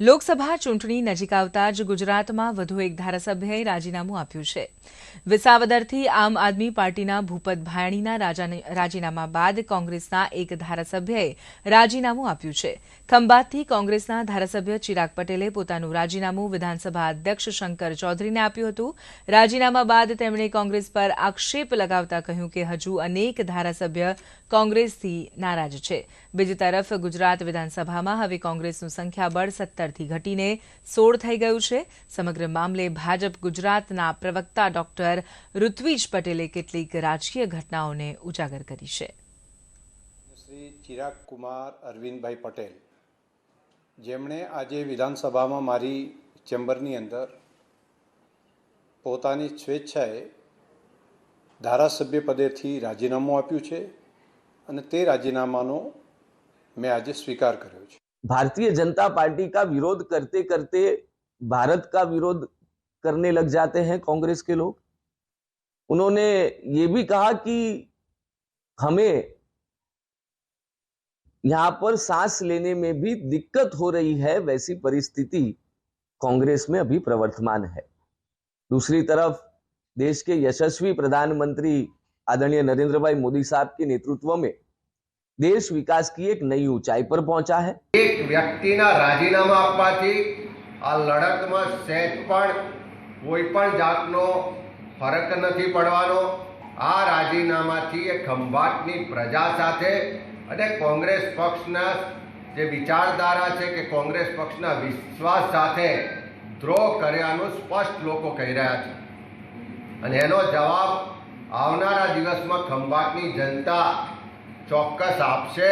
લોકસભા ચૂંટણી નજીક આવતા જ ગુજરાતમાં વધુ એક ધારાસભ્યએ રાજીનામું આપ્યું છે. વિસાવદરથી આમ આદમી પાર્ટીના ભૂપત ભાયણીના રાજીનામા બાદ કોંગ્રેસના એક ધારાસભ્યએ રાજીનામું આપ્યું છે. ખંભાતથી કોંગ્રેસના ધારાસભ્ય ચિરાગ પટેલે પોતાનું રાજીનામું વિધાનસભા અધ્યક્ષ શંકર ચૌધરીને આપ્યું હતું. રાજીનામા બાદ તેમણે કોંગ્રેસ પર આક્ષેપ લગાવતા કહ્યું કે હજુ અનેક ધારાસભ્ય કોંગ્રેસથી નારાજ છે. બીજી તરફ ગુજરાત વિધાનસભામાં હવે કોંગ્રેસનું સંખ્યાબળ સત્તરથી ઘટીને સોળ થઈ ગયું છે. સમગ્ર મામલે ભાજપ ગુજરાતના પ્રવક્તા ડોક્ટર ઋત્વિજ પટેલે કેટલીક રાજકીય ઘટનાઓને ઉજાગર કરી છે. શ્રી ચિરાગ કુમાર અરવિંદભાઈ પટેલ, જેમણે આજે વિધાનસભામાં મારી ચેમ્બરની અંદર પોતાની સ્વેચ્છાએ ધારાસભ્ય પદેથી રાજીનામું આપ્યું છે અને તે રાજીનામાનો મેં આજે સ્વીકાર કર્યો છે. भारतीय जनता पार्टी का विरोध करते करते भारत का विरोध करने लग जाते हैं कांग्रेस के लोग। उन्होंने ये भी कहा कि हमें यहाँ पर सांस लेने में भी दिक्कत हो रही है, वैसी परिस्थिति कांग्रेस में अभी प्रवर्तमान है। दूसरी तरफ़ देश के यशस्वी प्रधानमंत्री आदरणीय नरेंद्र भाई मोदी साहब के नेतृत्व में देश विकास की एक नई ऊंचाई पर पहुँचा है। વ્યક્તિના રાજીનામા આપવાથી આ લડતમાં સહેજ પણ કોઈ પણ જાતનો ફરક નથી પડવાનો. આ રાજીનામાથી એ ખંભાતની પ્રજા સાથે અને કોંગ્રેસ પક્ષના જે વિચારધારા છે કે કોંગ્રેસ પક્ષના વિશ્વાસ સાથે દ્રોહ કર્યાનું સ્પષ્ટ લોકો કહી રહ્યા છે. અને એનો જવાબ આવનારા દિવસમાં ખંભાતની જનતા ચોક્કસ આપશે.